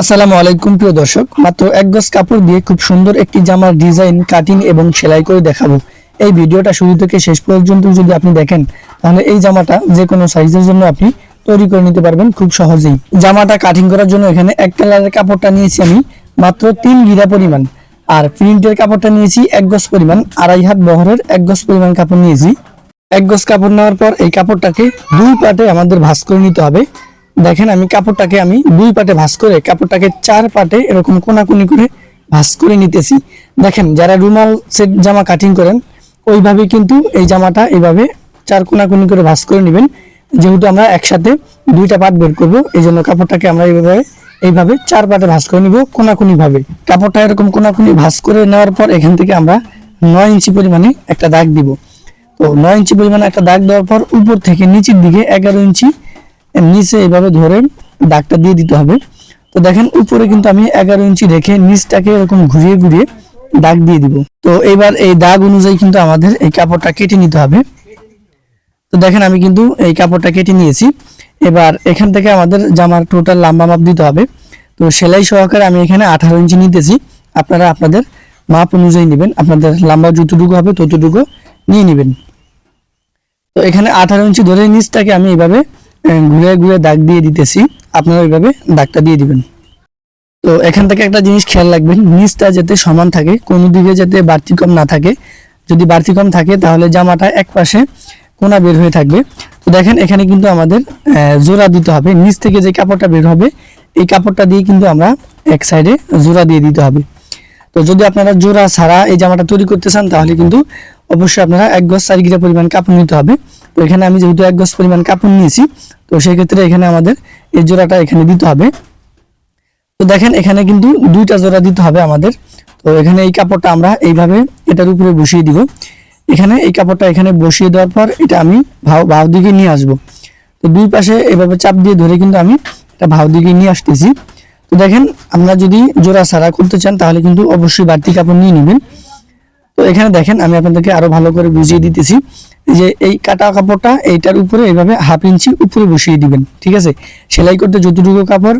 আসসালামু আলাইকুম প্রিয় দর্শক, মাত্র এক গজ কাপড় দিয়ে খুব সুন্দর একটি জামার ডিজাইন কাটিং এবং সেলাই করে দেখাবো। এই ভিডিওটা শুরু থেকে শেষ পর্যন্ত যদি আপনি দেখেন, তাহলে এই জামাটা যে কোনো সাইজের জন্য আপনি তৈরি করে নিতে পারবেন খুব সহজেই। জামাটা কাটিং করার জন্য এখানে এক কালারের কাপড়টা নিয়েছি আমি, মাত্র তিন গিরা পরিমাণ। আর প্রিন্টের কাপড়টা নিয়েছি এক গজ পরিমাণ, আড়াই হাত বহরের এক গজ পরিমাণ কাপড় নিয়েছি। এক গজ কাপড় নেওয়ার পর এই কাপড়টাকে দুই পাটে আমাদের ভাঁজ করে নিতে হবে। দেখেন আমি কাপড়টাকে আমি দুই পাটে ভাঁজ করে, কাপড়টাকে চার পাটে এরকম কোনাকুনি করে ভাঁজ করে নিতেছি। দেখেন, যারা রুমাল সেট জামা কাটিং করেন ওইভাবে কিন্তু এই জামাটা এইভাবে চার কোনাকুনি করে ভাঁজ করে নেবেন। যেহেতু আমরা একসাথে দুইটা পাট বের করব, এই জন্য কাপড়টাকে আমরা এইভাবে এইভাবে চার পাটে ভাঁজ করে নিব কোনাকুনি ভাবে কাপড়টা এরকম কোনাকুনি ভাঁজ করে নেওয়ার পর এখান থেকে আমরা নয় ইঞ্চি পরিমাণে একটা দাগ দিব। তো নয় ইঞ্চি পরিমাণে একটা দাগ দেওয়ার পর উপর থেকে নিচের দিকে এগারো ইঞ্চি নিচে এইভাবে ধরে দাগটা দিয়ে দিতে হবে। তো দেখেন উপরে কিন্তু আমি এগারো ইঞ্চি রেখে নিচটাকে এরকম ঘুরিয়ে ঘুরিয়ে দাগ দিয়ে দিব। তো এবার এই দাগ অনুযায়ী কিন্তু আমাদের এই কাপড়টা কেটে নিতে হবে। তো দেখেন আমি কিন্তু এই কাপড়টা কেটে নিয়েছি। এবার এখান থেকে আমাদের জামার টোটাল লম্বা মাপ দিতে হবে। তো সেলাই সহকারে আমি এখানে আঠারো ইঞ্চি নিতেছি। আপনারা আপনাদের মাপ অনুযায়ী নেবেন। আপনাদের লম্বা যতটুকু হবে ততটুকু নিয়ে নেবেন। তো এখানে আঠারো ইঞ্চি ধরে নিচটাকে আমি এইভাবে আহ, ঘুরে ঘুরে দাগ দিয়ে দিতেছি। আপনারা এইভাবে দাগটা দিয়ে দিবেন। তো এখান থেকে একটা জিনিস খেয়াল রাখবেন, নিচটা যাতে সমান থাকে, কোনো দিকে যাতে বাড়তি কম না থাকে। যদি বাড়তি কম থাকে, তাহলে জামাটা এক পাশে কোনা বের হয়ে থাকবে। তো দেখেন, এখানে কিন্তু আমাদের জোড়া দিতে হবে। নিচ থেকে যে কাপড়টা বের হবে, এই কাপড়টা দিয়ে কিন্তু আমরা এক সাইডে জোড়া দিয়ে দিতে হবে। তো যদি আপনারা জোড়া ছাড়া এই জামাটা তৈরি করতে চান, তাহলে কিন্তু অবশ্যই আপনারা এক গজ চার গিরা পরিমাণ কাপড় নিতে হবে। তো এখানে আমি যেহেতু এক গজ পরিমাণ কাপড় নিয়েছি, তো সেই ক্ষেত্রে এখানে আমাদের এই জোড়াটা এখানে দিতে হবে। তো দেখেন, এখানে কিন্তু দুইটা জোড়া দিতে হবে আমাদের। তো এখানে এই কাপড়টা আমরা এইভাবে এটার উপরে বসিয়ে দিব। এখানে এই কাপড়টা এখানে বসিয়ে দেওয়ার পর এটা আমি ভাও ভাও দিকে নিয়ে আসব। তো দুই পাশে এভাবে চাপ দিয়ে ধরে কিন্তু আমি এটা ভাও দিকে নিয়ে আসতেছি। তো দেখেন, আমরা যদি জোড়া ছাড়া করতে চান, তাহলে কিন্তু অবশ্যই বাড়তি কাপড় নিয়ে নেবেন। তো এখানে দেখেন, আমি আপনাদেরকে আরও ভালো করে বুঝিয়ে দিতেছি। যে এই কাটা কাপড়টা, এইটার উপরে এইভাবে হাফ ইঞ্চি উপরে বসিয়ে দিবেন, ঠিক আছে? সেলাই করতে যতটুকু কাপড়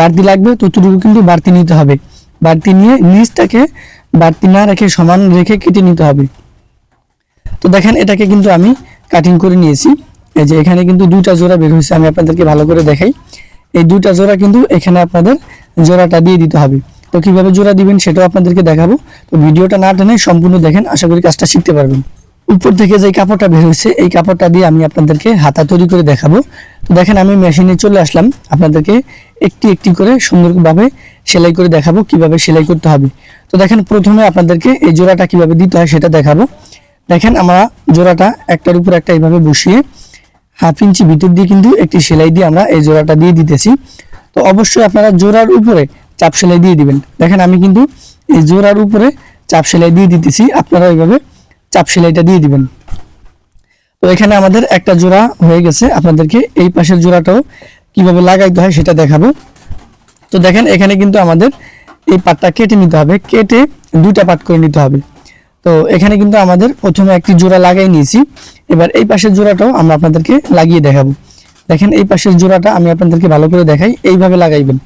বাড়তি লাগবে, ততটুকু কিন্তু বাড়তি নিতে হবে। বাড়তি নিয়ে নিচটাকে বাড়তি না রেখে, সমান রেখে কেটে নিতে হবে। তো দেখেন, এটাকে কিন্তু আমি কাটিং করে নিয়েছি। এই যে এখানে কিন্তু দুইটা জোড়া বের হয়েছে, আমি আপনাদেরকে ভালো করে দেখাই। এই দুইটা জোড়া কিন্তু এখানে আপনাদের জোড়াটা দিয়ে দিতে হবে। তো কীভাবে জোড়া দিবেন সেটাও আপনাদেরকে দেখাবো। তো ভিডিওটা না টেনে সম্পূর্ণ দেখেন, আশা করি কাজটা শিখতে পারবেন। উপর থেকে যে কাপড়টা বের হয়েছে, এই কাপড়টা দিয়ে আমি আপনাদেরকে হাতা তৈরি করে দেখাবো। তো দেখেন, আমি মেশিনে চলে আসলাম। আপনাদেরকে একটি একটি করে সুন্দরভাবে সেলাই করে দেখাবো কীভাবে সেলাই করতে হবে। তো দেখেন, প্রথমে আপনাদেরকে এই জোড়াটা কীভাবে দিতে হয় সেটা দেখাবো। দেখেন, আমরা জোড়াটা একটার উপর একটা এইভাবে বসিয়ে হাফ ইঞ্চি ভিতর দিয়ে কিন্তু একটি সেলাই দিয়ে আমরা এই জোড়াটা দিয়ে দিতেছি। তো অবশ্যই আপনারা জোড়ার উপরে চাপ সেলাই দিয়ে দিবেন। দেখেন আমি কিন্তু এই জোড়ার উপরে চাপ সেলাই দিয়ে দিতেছি আপনারা এইভাবে চাপ সেলাইটা দিয়ে দিবেন। তো এখানে আমাদের একটা জোড়া হয়ে গেছে। আপনাদেরকে এই পাশের জোড়াটাও কীভাবে লাগাইতে হয় সেটা দেখাবো। তো দেখেন এখানে কিন্তু আমাদের এই পাটটা কেটে নিতে হবে। কেটে দুইটা পাট করে নিতে হবে। তো এখানে কিন্তু আমাদের প্রথমে একটি জোড়া লাগাই নিয়েছি। এবার এই পাশের জোড়াটাও আমরা আপনাদেরকে লাগিয়ে দেখাবো। দেখেন এই পাশের জোড়াটা আমি আপনাদেরকে ভালো করে দেখাই, এইভাবে লাগাইবেন।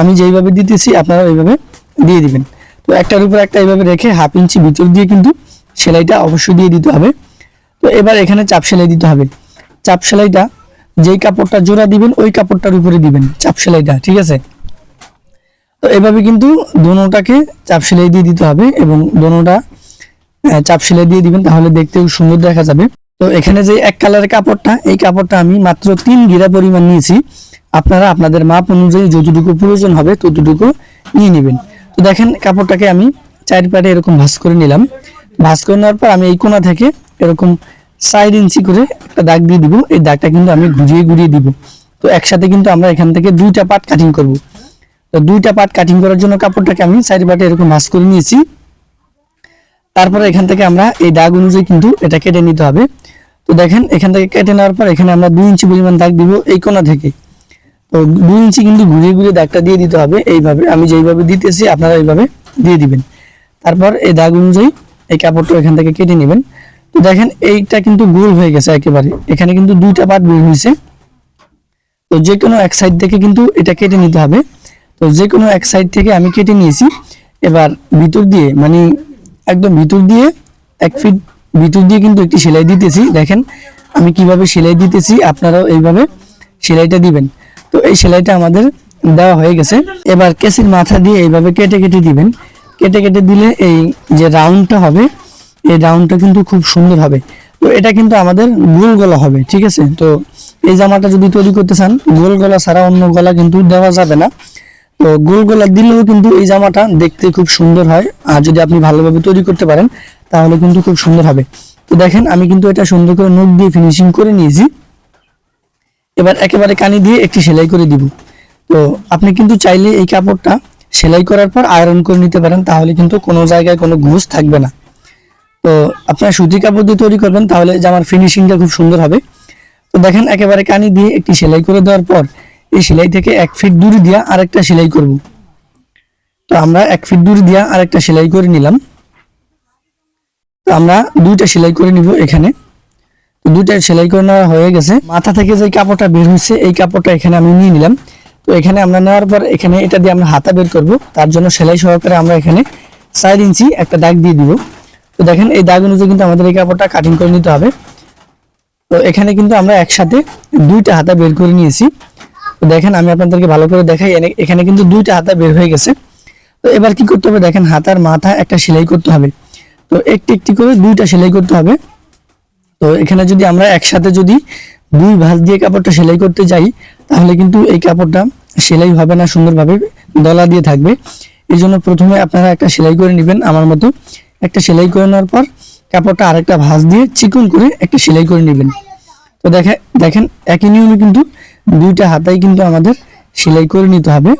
আমি যেইভাবে দিতেছি আপনারা এইভাবে দিয়ে দিবেন। তো একটার উপর একটা এইভাবে রেখে হাফ ইঞ্চি ভিতর দিয়ে কিন্তু সেলাইটা অবশ্যই দিয়ে দিতে হবে। তো এবার এখানে চাপ সেলাই দিতে হবে। চাপ সেলাইটা, যেই কাপড়টা জোড়া দিবেন, ওই কাপড়টার উপরে দিবেন চাপ সেলাইটা, ঠিক আছে? তো এভাবে কিন্তু দোনোটাকে চাপ সেলাই দিয়ে দিতে হবে এবং দোনোটা চাপ সেলাই দিয়ে দিবেন, তাহলে দেখতেও সুন্দর দেখা যাবে। তো এখানে যে এক কালারের কাপড়টা, এই কাপড়টা আমি মাত্র তিন গিরা পরিমাণ নিয়েছি। আপনারা আপনাদের মাপ অনুযায়ী যতটুকু প্রয়োজন হবে ততটুকু নিয়ে নেবেন। তো দেখেন কাপড়টাকে আমি চার পাটে এরকম ভাঁজ করে নিলাম। ভাঁজ করে নেওয়ার পর আমি এই কোনা থেকে এরকম সাইড ইঞ্চি করে একটা দাগ দিয়ে দিব। এই দাগটা কিন্তু আমি ঘুরিয়ে ঘুরিয়ে দিব। তো একসাথে কিন্তু আমরা এখান থেকে দুইটা পাট কাটিং করব। তো দুইটা পার্ট কাটিং করার জন্য কাপড়টাকে আমি চারি পাটে এরকম ভাঁজ করে নিয়েছি। তারপরে এখান থেকে আমরা এই দাগ অনুযায়ী কিন্তু এটা কেটে নিতে হবে। তো দেখেন, এখান থেকে কেটে নেওয়ার পর এখানে আমরা দুই ইঞ্চি পরিমাণ দাগ দিব এই কোনা থেকে। তো দুই ইঞ্চি কিন্তু ঘুরিয়ে ঘুরিয়ে দাগটা দিয়ে দিতে হবে। এইভাবে আমি যেইভাবে দিতেছি, আপনারা এইভাবে দিয়ে দিবেন। তারপর এই দাগ অনুযায়ী এই কাপড়টা এখান থেকে কেটে নেবেন। তো দেখেন, এইটা কিন্তু গোল হয়ে গেছে একেবারে। এখানে কিন্তু দুইটা পার্ট বের হয়েছে। তো যে কোনো এক সাইড থেকে কিন্তু এটা কেটে নিতে হবে। তো যে কোনো এক সাইড থেকে আমি কেটে নিয়েছি। এবার ভিতর দিয়ে মানে একদম ভিতর দিয়ে এক ফিট ভিতর দিয়ে কিন্তু একটি সেলাই দিতেছি, দেখেন, আমি কীভাবে সেলাই দিতেছি, আপনারাও এইভাবে সেলাইটা দিবেন। তো এই সেলাইটা আমাদের দেওয়া হয়ে গেছে। এবার কেসির মাথা দিয়ে এইভাবে কেটে কেটে দিবেন। কেটে কেটে দিলে এই যে রাউন্ডটা হবে, এই রাউন্ডটা কিন্তু খুব সুন্দর হবে। তো এটা কিন্তু আমাদের গোল গলা হবে, ঠিক আছে? তো এই জামাটা যদি তৈরি করতে চান, গোল গলা ছাড়া অন্য গলা কিন্তু দেওয়া যাবে না। তো গোল গলা দিলেও কিন্তু এই জামাটা দেখতে খুব সুন্দর হয়। আর যদি আপনি ভালোভাবে তৈরি করতে পারেন তাহলে কিন্তু খুব সুন্দর হবে। তো দেখেন, আমি কিন্তু এটা সুন্দর করে নোট দিয়ে ফিনিশিং করে নিয়েছি। এবার একেবারে কানি দিয়ে একটি সেলাই করে দিব। তো আপনি কিন্তু চাইলে এই কাপড়টা সেলাই করার পর আয়রন করে নিতে পারেন, তাহলে কিন্তু কোনো জায়গায় কোনো ঘুষ থাকবে না। তো আপনার সুতি কাপড় দিয়ে তৈরি করবেন, তাহলে জামার ফিনিশিংটা খুব সুন্দর হবে। তো দেখেন, একেবারে কানি দিয়ে একটি সেলাই করে দেওয়ার পর এই সেলাই থেকে এক ফিট দূরে দিয়া আরেকটা সেলাই করব। তো আমরা এক ফিট দূরে দিয়া আরেকটা সেলাই করে নিলাম। আমরা দুইটা সেলাই করে নিব এখানে। দুইটা সেলাই করে নেওয়া হয়ে গেছে। মাথা থেকে যে কাপড়টা বের হয়েছে, এই কাপড়টা এখানে আমি নিয়ে নিলাম। তো এখানে আমরা নেওয়ার পর এখানে এটা দিয়ে আমরা হাতা বের করব। তার জন্য সেলাই সহকারে আমরা এখানে চার ইঞ্চি একটা দাগ দিয়ে দিব। তো দেখেন, এই দাগ অনুযায়ী কিন্তু আমাদের এই কাপড়টা কাটিং করে নিতে হবে। তো এখানে কিন্তু আমরা একসাথে দুইটা হাতা বের করে নিয়েছি। তো দেখেন, আমি আপনাদেরকে ভালো করে দেখাই। এখানে কিন্তু দুইটা হাতা বের হয়ে গেছে। তো এবার কি করতে হবে? দেখেন, হাতার মাথা একটা সেলাই করতে হবে। তো একটি একটি করে দুইটা সেলাই করতে হবে। তো এখানে যদি আমরা একসাথে যদি দুই ভাঁজ দিয়ে কাপড়টা সেলাই করতে যাই, তাহলে কিন্তু এই কাপড়টা সেলাই হবে না, সুন্দরভাবে দলা দিয়ে থাকবে। এই জন্য প্রথমে আপনারা একটা সেলাই করে নেবেন আমার মতো। একটা সেলাই করে নেওয়ার পর কাপড়টা আরেকটা ভাঁজ দিয়ে চিকন করে একটা সেলাই করে নেবেন। তো দেখে দেখেন একই নিয়মে কিন্তু দুইটা হাতাই কিন্তু আমাদের সেলাই করে নিতে হবে।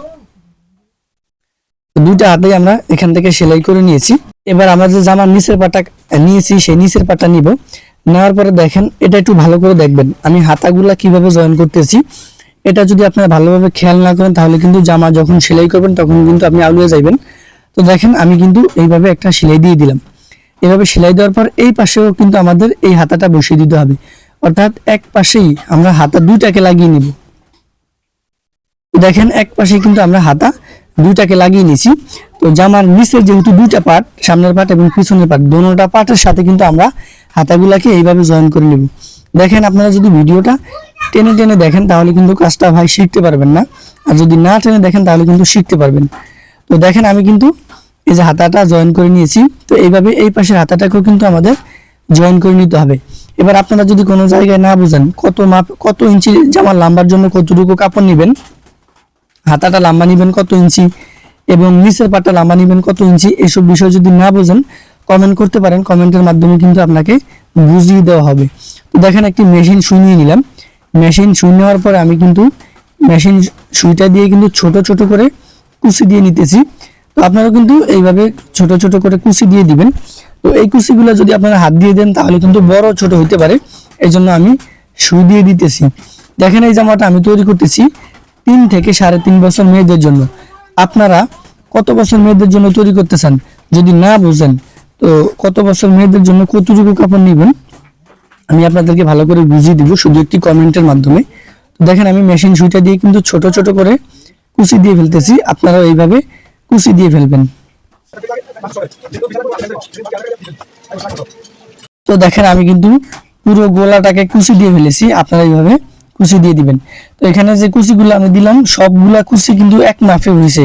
দুইটা হাতেই আমরা এখান থেকে সেলাই করে নিয়েছি। এবার আমরা যে জামার নিচের পাটা নিয়েছি, সেই নিচের পাটা নিব। নেওয়ার পরে দেখেন, এটা একটু ভালো করে দেখবেন। আমি হাতাগুলা কীভাবে জয়েন করতেছি, এটা যদি আপনারা ভালোভাবে খেয়াল না করেন, তাহলে কিন্তু জামা যখন সেলাই করবেন, তখন কিন্তু আপনি আউলিয়ে যাইবেন। তো দেখেন, আমি কিন্তু এইভাবে একটা সেলাই দিয়ে দিলাম। এভাবে সেলাই দেওয়ার পর এই পাশেও কিন্তু আমাদের এই হাতাটা বসিয়ে দিতে হবে। অর্থাৎ এক পাশেই আমরা হাতা দুইটাকে লাগিয়ে নিব। দেখেন, এক পাশে কিন্তু আমরা হাতা দুইটাকে লাগিয়ে নিছি তো জামার নিচের যেহেতু দুইটা পার্ট, সামনের পার্ট এবং পিছনের পার্ট, দোনোটা পার্টের সাথে কিন্তু আমরা হাতাগুলাকে এইভাবে জয়েন করে নিব। দেখেন আপনারা যদি ভিডিওটা টেনে টেনে দেখেন, তাহলে কিন্তু কাজটা ভাই শিখতে পারবেন না। আর যদি না টেনে দেখেন, তাহলে কিন্তু শিখতে পারবেন। তো দেখেন আমি কিন্তু এই যে হাতাটা জয়েন করে নিয়েছি। তো এইভাবে এই পাশের হাতাটাকেও কিন্তু আমাদের জয়েন করে নিতে হবে। এবার আপনারা যদি কোনো জায়গায় না বুঝেন, কত মাপ, কত ইঞ্চি জামার লাম্বার জন্য কতটুকু কাপড় নেবেন হাতাটা লম্বা নেবেন কত ইঞ্চি এবং নিচের পাটা লম্বা নেবেন কত ইঞ্চি, এসব বিষয় যদি না বোঝেন কমেন্ট করতে পারেন কমেন্টের মাধ্যমে কিন্তু আপনাকে বুঝিয়ে দেওয়া হবে। তো দেখেন একটি মেশিন শুনিয়ে নিলাম। মেশিন শুই নেওয়ার পরে আমি কিন্তু মেশিন সুইটা দিয়ে কিন্তু ছোট ছোট করে কুচি দিয়ে নিতেছি। তো আপনারা কিন্তু এইভাবে ছোট ছোট করে কুচি দিয়ে দিবেন। তো এই কুচিগুলো যদি আপনারা হাত দিয়ে দেন, তাহলে কিন্তু বড় ছোট হইতে পারে। এই জন্য আমি সুই দিয়ে দিতেছি। দেখেন এই জামাটা আমি তৈরি করতেছি। তিন থেকে সাড়ে তিন বছর মেয়েদের জন্য। আপনারা কত বছর মেয়েদের জন্য তৈরি করতে চান যদি না বুঝেন, তো কত বছর মেয়েদের জন্য কতটুকু কাপড় নেবেন? আমি আপনাদেরকে ভালো করে বুঝিয়ে দিব শুধু একটি কমেন্টের মাধ্যমে। দেখেন, আমি মেশিন সুইটা দিয়ে কিন্তু ছোট ছোট করে কুচি দিয়ে ফেলতেছি। আপনারাও এইভাবে কুচি দিয়ে ফেলবেন। তো দেখেন, আমি কিন্তু পুরো গোলাটাকে কুচি দিয়ে ফেলেছি। আপনারা এইভাবে কুচি দিয়ে দিবেন। তো এখানে যে কুচিগুলো আমি দিলাম, সবগুলা কুচি কিন্তু এক মাফে হয়েছে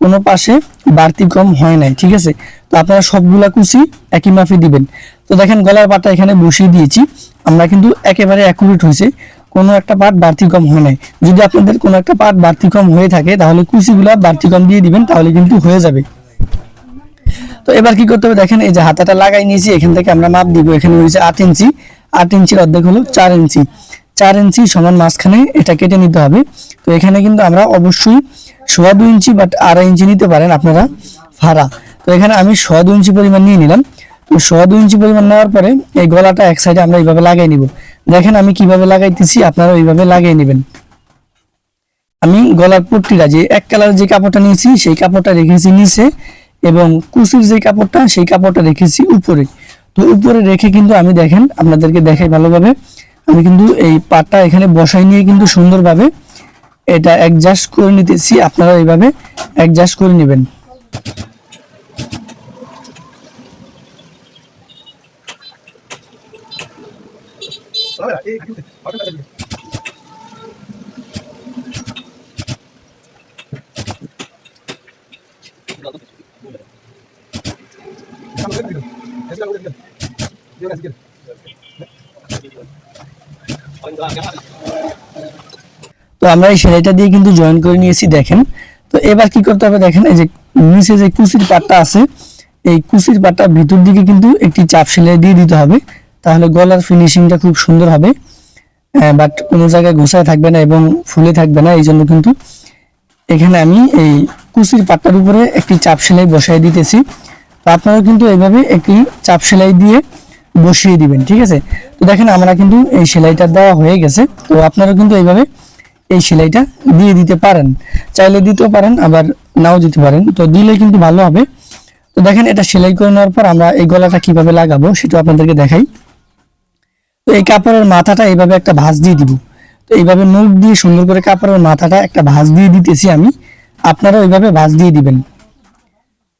কোনো পাশে বাড়তি কম হয় নাই, ঠিক আছে? তো আপনারা সবগুলা কুচি একই মাফে দিবেন। তো দেখেন, গলার পাটা এখানে বসিয়ে দিয়েছি। আমরা কিন্তু একেবারে অ্যাকুরেট হয়েছে কোনো একটা পার্ট বাড়তি কম হয় নাই। যদি আপনাদের কোনো একটা পার্ট বাড়তি কম হয়ে থাকে, তাহলে কুচিগুলা বাড়তি কম দিয়ে দিবেন, তাহলে কিন্তু হয়ে যাবে। তো এবার কি করতে হবে? দেখেন, এই যে হাতাটা লাগাই নিয়েছি, এখান থেকে আমরা মাপ দিব। এখানে হয়েছে আট ইঞ্চি। আট ইঞ্চির অর্ধেক হলো চার ইঞ্চি। চার ইঞ্চি সমান মাঝখানে এটা কেটে নিতে হবে। তো এখানে কিন্তু আমরা অবশ্যই সোয়া দুই ইঞ্চি বাট আড়াই ইঞ্চি নিতে পারেন আপনারা ভাড়া। তো এখানে আমি সোয়া দুই ইঞ্চি পরিমাণ নিয়ে নিলাম। তো সোয়া দুই ইঞ্চি পরিমাণ নেওয়ার পরে এই গলাটা এক সাইডে আমরা এইভাবে লাগাই নিব। দেখেন আমি কীভাবে লাগাইতেছি, আপনারা ওইভাবে লাগিয়ে নেবেন। আমি গলার পট্টিটা যে এক কালার যে কাপড়টা নিয়েছি, সেই কাপড়টা রেখেছি নিচে এবং কুচির যে কাপড়টা, সেই কাপড়টা রেখেছি উপরে। তো উপরে রেখে কিন্তু আমি দেখেন আপনাদেরকে দেখাই ভালোভাবে। আমি কিন্তু এই পাটটা এখানে বসাই নিয়ে কিন্তু সুন্দরভাবে এটা অ্যাডজাস্ট করে নিতেছি। আপনারা এইভাবে অ্যাডজাস্ট করে নেবেন। তো আমরা এই সেলাইটা দিয়ে কিন্তু জয়েন করে নিয়েছি, দেখেন। তো এবার কি করতে হবে দেখেন, এই যে নিচে যে কুচির পাটটা আছে, এই কুচির পাটটা ভিতর দিকে কিন্তু একটি চাপ সেলাই দিয়ে দিতে হবে। তাহলে গলার ফিনিশিংটা খুব সুন্দর হবে। বাট কোনো জায়গায় ঘোষায় থাকবে না এবং ফুলে থাকবে না এই জন্য কিন্তু এখানে আমি এই কুচির পাটটার উপরে একটি চাপ সেলাই বসাই দিতেছি। তো আপনারাও কিন্তু এইভাবে একটি চাপ সেলাই দিয়ে বসিয়ে দিবেন, ঠিক আছে? তো দেখেন, আমরা কিন্তু এই সেলাইটা দেওয়া হয়ে গেছে। তো আপনারা কিন্তু এইভাবে এই সেলাইটা দিয়ে দিতে পারেন। চাইলে দিতেও পারেন, আবার নাও দিতে পারেন। তো দিলে কিন্তু ভালো হবে। তো দেখেন, এটা সেলাই করে নেওয়ার পর আমরা এই গলাটা কীভাবে লাগাবো সেটা আপনাদেরকে দেখাই। তো এই কাপড়ের মাথাটা এইভাবে একটা ভাঁজ দিয়ে দিব। তো এইভাবে নখ দিয়ে সুন্দর করে কাপড়ের মাথাটা একটা ভাঁজ দিয়ে দিতেছি আমি। আপনারা ওইভাবে ভাঁজ দিয়ে দিবেন।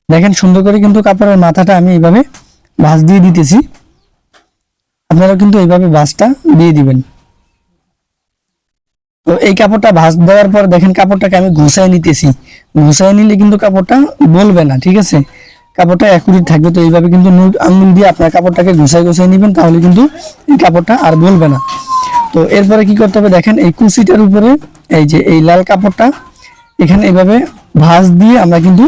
দেখেন, সুন্দর করে কিন্তু কাপড়ের মাথাটা আমি এইভাবে ভাঁজ দিয়ে দিতেছি। আপনারা কিন্তু এইভাবে ভাঁজটা দিয়ে দিবেন। তো এই কাপড়টা ভাঁজ দেওয়ার পর দেখেন কাপড়টাকে আমি ঘুষায় নিতেছি। ঘুষায় নিলে কিন্তু কাপড়টা বলবে না, ঠিক আছে? কাপড়টা একুরেট থাকবে, তো এইভাবে কিন্তু আঙুল দিয়ে আপনার কাপড়টাকে ঘুষায় ঘুষায় নেবেন, তাহলে কিন্তু এই কাপড়টা আর বলবে না। তো এরপরে কি করতে হবে দেখেন, এই কুচিটার উপরে এই যে এই লাল কাপড়টা, এখানে এইভাবে ভাঁজ দিয়ে আমরা কিন্তু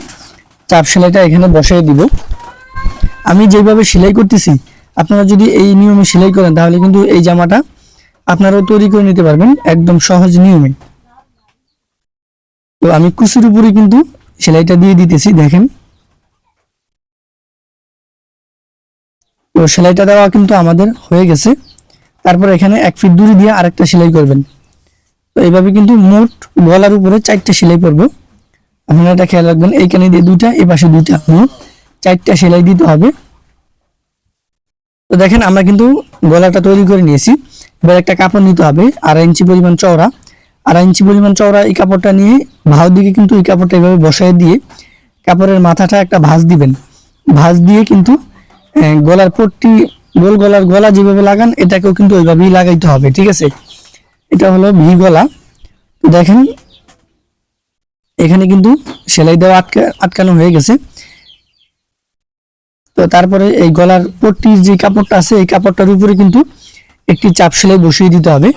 চাপ সেলাইটা এখানে বসিয়ে দিব। আমি যেভাবে সেলাই করতেছি আপনারা যদি এই নিয়মে সেলাই করেন, তাহলে কিন্তু এই জামাটা আপনারাও তৈরি করে নিতে পারবেন একদম সহজ নিয়মে। তো আমি কুচির উপরে কিন্তু সেলাইটা দিয়ে দিতেছি, দেখেন। তো সেলাইটা দেওয়া কিন্তু আমাদের হয়ে গেছে। তারপর এখানে এক ফিট দূরে দিয়ে আরেকটা সেলাই করবেন। তো এইভাবে কিন্তু মোট গলার উপরে চারটা সেলাই করব। আপনারা এটা খেয়াল রাখবেন, এইখানে দিয়ে দুইটা এই পাশে দুইটা, মোট চারটা সেলাই দিতে হবে। তো দেখেন, আমরা কিন্তু গলাটা তৈরি করে নিয়েছি। এবার একটা কাপড় নিতে হবে, আড়াই ইঞ্চি পরিমাণ চওড়া। আড়াই ইঞ্চি পরিমাণ চওড়া এই কাপড়টা নিয়ে ভাও দিকে কিন্তু এই কাপড়টা এভাবে বসায় দিয়ে কাপড়ের মাথাটা একটা ভাঁজ দিবেন। ভাঁজ দিয়ে কিন্তু গলার পট্টি, গোল গলার গলা যেভাবে লাগান, এটাকেও কিন্তু ওইভাবেই লাগাইতে হবে, ঠিক আছে? এটা হলো ভি গলা। তো দেখেন, এখানে কিন্তু সেলাই দেওয়া আটকা আটকানো হয়ে গেছে। তো তারপরে এই গলার পট্টির যে কাপড়টা আছে, এই কাপড়টার উপরে কিন্তু একটি চাপ সেলাই বসিয়ে দিতে হবে।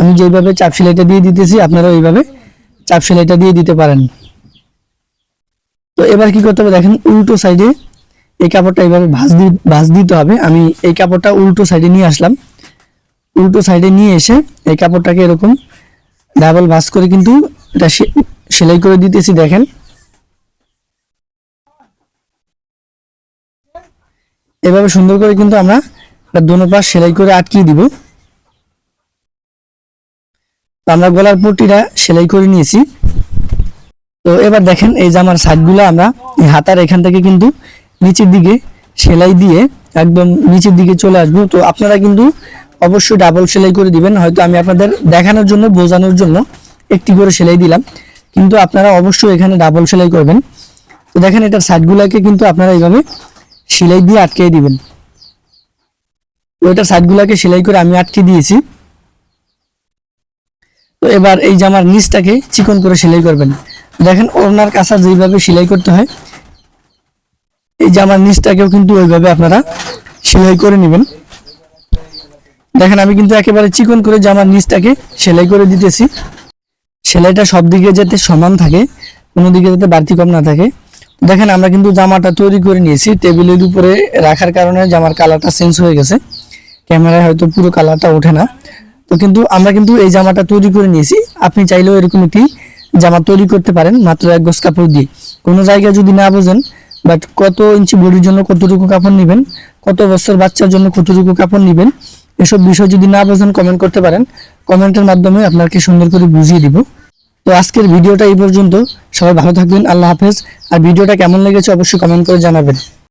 আমি যেভাবে চাপ সেলাইটা দিয়ে দিতেছি আপনারা ওইভাবে চাপ সেলাইটা দিয়ে দিতে পারেন। তো এবার কি করতে হবে দেখেন, উল্টো সাইডে এই কাপড়টা এইভাবে ভাঁজ দি, ভাঁজ দিতে হবে। আমি এই কাপড়টা উল্টো সাইডে নিয়ে আসলাম। উল্টো সাইডে নিয়ে এসে এই কাপড়টাকে এরকম ডাবল ভাঁজ করে কিন্তু এটা সেলাই করে দিতেছি, দেখেন। এভাবে সুন্দর করে কিন্তু আমরা দোনো পাশ সেলাই করে আটকিয়ে দিব। তো আমরা গলার পট্টিটা সেলাই করে নিয়েছি। তো এবার দেখেন এই জামার সাইডগুলো আমরা হাতার এখান থেকে কিন্তু নিচের দিকে সেলাই দিয়ে একদম নিচের দিকে চলে আসব। তো আপনারা কিন্তু অবশ্যই ডাবল সেলাই করে দিবেন। হয়তো আমি আপনাদের দেখানোর জন্য, বোঝানোর জন্য একটি করে সেলাই দিলাম। কিন্তু আপনারা অবশ্যই এখানে ডাবল সেলাই করবেন। তো দেখেন এটার সাইডগুলোকে কিন্তু আপনারা এইভাবে সেলাই দিয়ে আটকে দিবেন। এটার সাইডগুলোকে সেলাই করে আমি আটকে দিয়েছি। তো এবার এই জামার নিচটাকে চিকন করে সেলাই করবেন। দেখেন ওড়নার কাছা যেভাবে সেলাই করতে হয়, এই জামার নিচটাকেও কিন্তু ওইভাবে আপনারা সেলাই করে নেবেন। দেখেন আমি কিন্তু একেবারে চিকন করে জামার নিচটাকে সেলাই করে দিতেছি। সেলাইটা সব দিকে যাতে সমান থাকে, কোনো দিকে যাতে বাড়তি কম না থাকে। দেখেন, আমরা কিন্তু জামাটা তৈরি করে নিয়েছি। টেবিলের উপরে রাখার কারণে জামার কালারটা চেঞ্জ হয়ে গেছে। ক্যামেরায় হয়তো পুরো কালারটা ওঠে না। তো কিন্তু আমরা কিন্তু এই জামাটা তৈরি করে নিয়েছি। আপনি চাইলেও এরকম একটি জামা তৈরি করতে পারেন, মাত্র এক গজ কাপড় দিয়ে। কোনো জায়গায় যদি না বোঝেন বাট কত ইঞ্চি বডির জন্য কতটুকু কাপড় নেবেন, কত বছর বাচ্চার জন্য কতটুকু কাপড় নেবেন, এসব বিষয় যদি না বোঝেন কমেন্ট করতে পারেন। কমেন্টের মাধ্যমে আপনাকে সুন্দর করে বুঝিয়ে দিব। তো আজকের ভিডিওটা এই পর্যন্ত। সবাই ভালো থাকবেন, আল্লাহ হাফেজ। আর ভিডিওটা কেমন লেগেছে অবশ্যই কমেন্ট করে জানাবেন।